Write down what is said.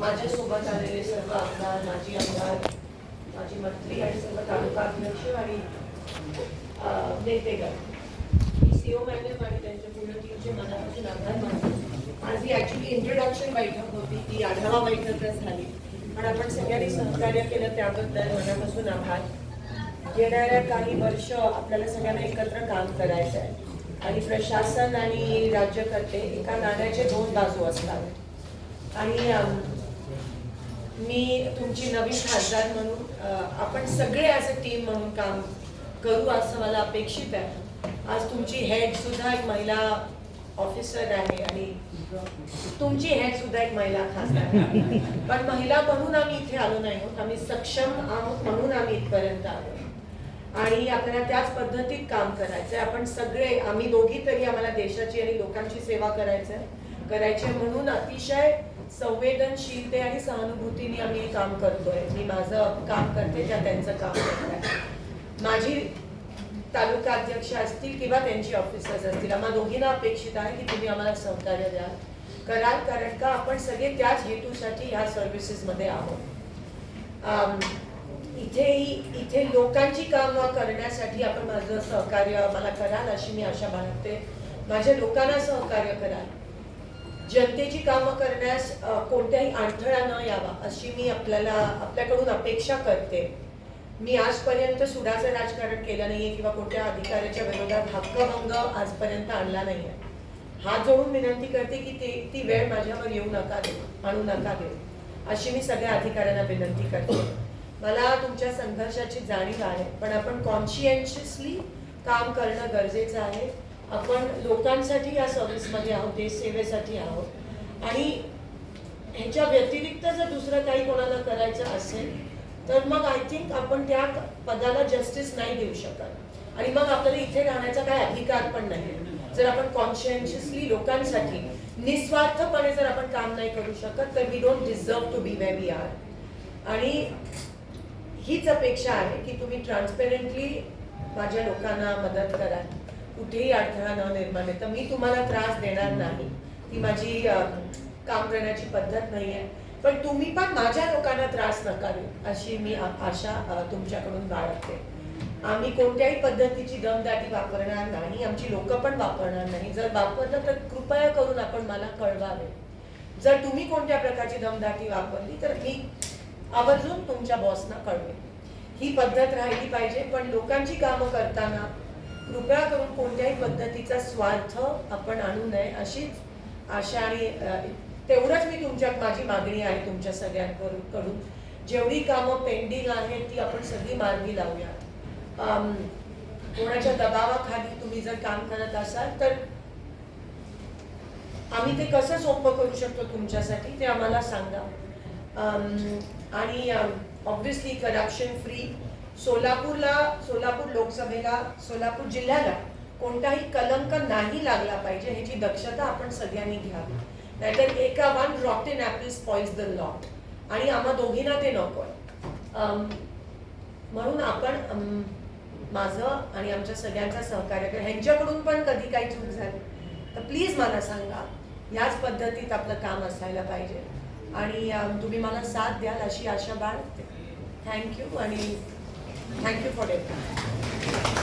माझ्यासोबत आलेले सर्व आमदार माजी आमदार माजी मंत्री आणि सर्व तालुका अध्यक्ष आणि नेतेगण मी सीओ मॅडम आणि त्यांच्या पूर्ण टीमचे मनापासून आभार मानतो. आज ही ऍक्च्युली इंट्रोडक्शन बैठक होती ती आढावा बैठकच झाली. पण आपण सगळ्यांनी सहकार्य केलं त्याबद्दल मनापासून आभार. येणाऱ्या काही वर्ष आपल्याला सगळ्यांना एकत्र काम करायचं आहे. आणि प्रशासन आणि राज्यकर्ते एका नाण्याचे दोन बाजू असतात. आणि मी तुमची नवीन खासदार म्हणून आपण सगळे ॲज अ टीम म्हणून काम करू असं मला अपेक्षित आहे. आज तुमची हेड सुद्धा एक महिला ऑफिसर आहे आणि तुमची हेड सुद्धा एक महिला खासदार पण महिला म्हणून आम्ही इथे आलो नाही आहोत. आम्ही सक्षम आहोत म्हणून आम्ही इथपर्यंत आलो. आणि आपल्याला त्याच पद्धतीत काम करायचं आहे आपण सगळे आम्ही दोघी तरी आम्हाला देशाची आणि लोकांची सेवा करायचं आहे करायची म्हणून अतिशय संवेदनशीलते आणि सहानुभूतीने आम्ही काम करतोय. मी माझं काम करते त्या त्यांचं काम करत. माझी तालुका अध्यक्ष असतील किंवा त्यांची ऑफिसर्स असतील आम्हा दोघींना अपेक्षित आहे की तुम्ही आम्हाला सहकार्य द्याल कराल कारण का आपण सगळे त्याच हेतूसाठी ह्या सर्व्हिसेसमध्ये आहोत. इथेही इथे लोकांची कामं करण्यासाठी आपण माझं सहकार्य मला कराल अशी मी आशा बाळगते. माझ्या लोकांना सहकार्य कराल. जनतेची कामं करण्यास कोणत्याही अडथळा न यावा अशी मी आपल्याला आपल्याकडून अपेक्षा करते. मी आजपर्यंत सुडाचं राजकारण केलं नाहीये किंवा कोणत्या अधिकाऱ्याच्या विरोधात हक्कभंग आजपर्यंत आणला नाहीये. हात जोडून विनंती करते की ते ती वेळ माझ्यावर येऊ नका देऊ आणू नका देऊ अशी मी सगळ्या अधिकाऱ्यांना विनंती करते. मला तुमच्या संघर्षाची जाणीव आहे पण आपण कॉन्शियन्शियसली काम करणं गरजेचं आहे. आपण लोकांसाठी या सर्व्हिसमध्ये आहोत देश सेवेसाठी आहोत. आणि ह्याच्या व्यतिरिक्त जर दुसरं काही कोणाला करायचं असेल तर मग आय थिंक आपण त्या पदाला जस्टिस नाही देऊ शकत. आणि मग आपल्याला इथे राहण्याचा काही अधिकार पण नाही. जर आपण कॉन्शियन्शियसली लोकांसाठी निस्वार्थपणे जर आपण काम नाही करू शकत तर we don't deserve to be way we are आणि हीच अपेक्षा आहे की तुम्ही ट्रान्सपेरंटली माझ्या लोकांना मदत कराल कुठेही अडथळा न निर्माण आहे तर मी तुम्हाला त्रास देणार नाही. ती माझी काम करण्याची पद्धत नाही आहे. पण तुम्ही पण माझ्या लोकांना त्रास नका अशी मी आशा तुमच्याकडून बाळगते. आम्ही कोणत्याही पद्धतीची दमदाटी वापरणार नाही आमची लोक पण वापरणार नाही. जर वापरलं तर कृपया करून आपण मला कळवावे. जर तुम्ही कोणत्या प्रकारची दमदाटी वापरली तर मी आवर्जून तुमच्या बॉसना कळवे ही पद्धत राहिली पाहिजे पण लोकांची कामं करताना कृपया करून कोणत्याही पद्धतीचा स्वार्थ आपण आणू नये अशीच आशा आणि तेवढंच मी तुमच्या माझी मागणी आहे तुमच्या सगळ्यांकडून कडून. जेवढी कामं पेंडिंग आहेत ती आपण सगळी मार्गी लावूया कोणाच्या दबावाखाली तुम्ही जर काम करत असाल तर आम्ही ते कसं सोपं करू शकतो तुमच्यासाठी ते आम्हाला सांगा. Um, आणि ऑब्व्हियसली करप्शन फ्री सोलापूरला सोलापूर लोकसभेला सोलापूर जिल्ह्याला कोणताही कलंक नाही लागला पाहिजे ह्याची दक्षता आपण सगळ्यांनी घ्यावी. नाहीतर एका one rotten apple spoils the lot आणि आम्हा दोघींना ते नको um, म्हणून आपण um, माझं आणि आमच्या सगळ्यांचा सहकार्य करा. ह्यांच्याकडून पण कधी काही चूक झाली तर प्लीज मला सांगा याच पद्धतीत आपलं काम असायला पाहिजे. आणि तुम्ही मला साथ द्याल अशी आशा बाळगते थँक्यू आणि थँक्यू फॉर डेट